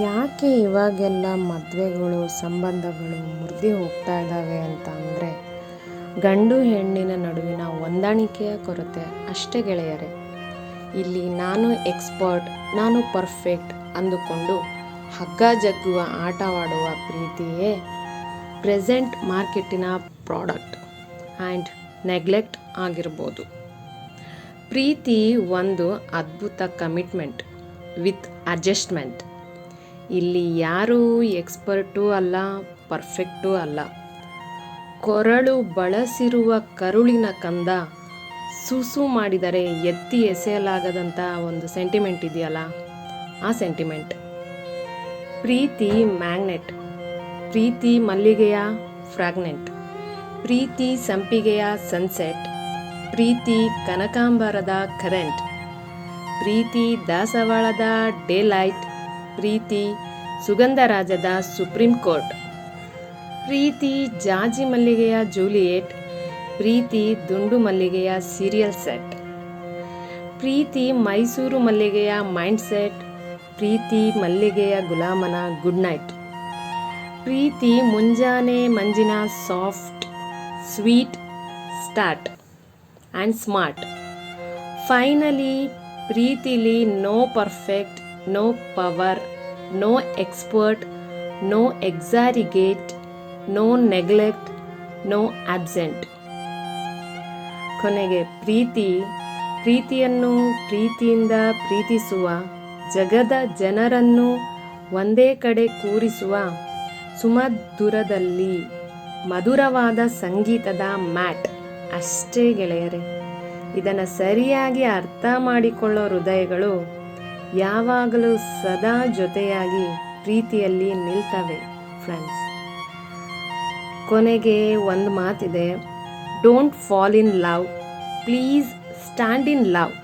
ಯಾಕೆ ಇವಾಗೆಲ್ಲ ಮದುವೆಗಳು, ಸಂಬಂಧಗಳು ಮುರಿದು ಹೋಗ್ತಾ ಇದ್ದಾವೆ ಅಂತ ಅಂದರೆ ಗಂಡು ಹೆಣ್ಣಿನ ನಡುವಿನ ಹೊಂದಾಣಿಕೆಯ ಕೊರತೆ ಅಷ್ಟೇ ಗೆಳೆಯರೆ. ಇಲ್ಲಿ ನಾನು ಎಕ್ಸ್ಪರ್ಟ್, ನಾನು ಪರ್ಫೆಕ್ಟ್ ಅಂದುಕೊಂಡು ಹಗ್ಗ ಜಗ್ಗುವ ಆಟವಾಡುವ ಪ್ರೀತಿಯೇ ಪ್ರೆಸೆಂಟ್ ಮಾರ್ಕೆಟಿನ ಪ್ರಾಡಕ್ಟ್ ಆ್ಯಂಡ್ ನೆಗ್ಲೆಕ್ಟ್ ಆಗಿರ್ಬೋದು. ಪ್ರೀತಿ ಒಂದು ಅದ್ಭುತ ಕಮಿಟ್ಮೆಂಟ್ ವಿತ್ ಅಡ್ಜಸ್ಟ್ಮೆಂಟ್. ಇಲ್ಲಿ ಯಾರೂ ಎಕ್ಸ್ಪರ್ಟೂ ಅಲ್ಲ, ಪರ್ಫೆಕ್ಟೂ ಅಲ್ಲ. ಕೊರಳು ಬಳಸಿರುವ ಕರುಳಿನ ಕಂದ ಸುಸು ಮಾಡಿದರೆ ಎತ್ತಿ ಎಸೆಯಲಾಗದಂಥ ಒಂದು ಸೆಂಟಿಮೆಂಟ್ ಇದೆಯಲ್ಲ, ಆ ಸೆಂಟಿಮೆಂಟ್. ಪ್ರೀತಿ ಮ್ಯಾಗ್ನೆಟ್. ಪ್ರೀತಿ ಮಲ್ಲಿಗೆಯ ಫ್ರಾಗ್ನೆಂಟ್. ಪ್ರೀತಿ ಸಂಪಿಗೆಯ ಸನ್ಸೆಟ್. ಪ್ರೀತಿ ಕನಕಾಂಬರದ ಕರೆಂಟ್. ಪ್ರೀತಿ ದಾಸವಾಳದ ಡೇ ಲೈಟ್ ಪ್ರೀತಿ ಸುಗಂಧರಾಜದ ಸುಪ್ರೀಂ ಕೋರ್ಟ್. ಪ್ರೀತಿ ಜಾಜಿ ಮಲ್ಲಿಗೆಯ ಜೂಲಿಯೇಟ್, ಪ್ರೀತಿ ದುಂಡು ಮಲ್ಲಿಗೆಯ ಸೀರಿಯಲ್ ಸೆಟ್. ಪ್ರೀತಿ ಮೈಸೂರು ಮಲ್ಲಿಗೆಯ ಮೈಂಡ್ ಸೆಟ್, ಪ್ರೀತಿ ಮಲ್ಲಿಗೆಯ ಗುಲಾಮನ ಗುಡ್ ನೈಟ್. ಪ್ರೀತಿ ಮುಂಜಾನೆ ಮಂಜಿನ soft, sweet, start and smart. Finally ಪ್ರೀತಿಲಿ no perfect, no power no expert, no exaggerate, no neglect, no absent ಕೊನೆಗೆ ಪ್ರೀತಿ, ಪ್ರೀತಿಯನ್ನು ಪ್ರೀತಿಯಿಂದ ಪ್ರೀತಿಸುವ, ಜಗದ ಜನರನ್ನು ಒಂದೇ ಕಡೆ ಕೂರಿಸುವ ಸುಮಧುರದಲ್ಲಿ ಮಧುರವಾದ ಸಂಗೀತದ ಮ್ಯಾಟ್. ಅಷ್ಟೇ ಗೆಳೆಯರೆ, ಇದನ್ನು ಸರಿಯಾಗಿ ಅರ್ಥ ಮಾಡಿಕೊಳ್ಳೋ ಹೃದಯಗಳು ಯಾವಾಗಲೂ ಸದಾ ಜೊತೆಯಾಗಿ ಪ್ರೀತಿಯಲ್ಲಿ ನಿಲ್ತವೆ ಫ್ರೆಂಡ್ಸ್. ಕೊನೆಗೆ ಒಂದು ಮಾತಿದೆ don't fall in love please stand in love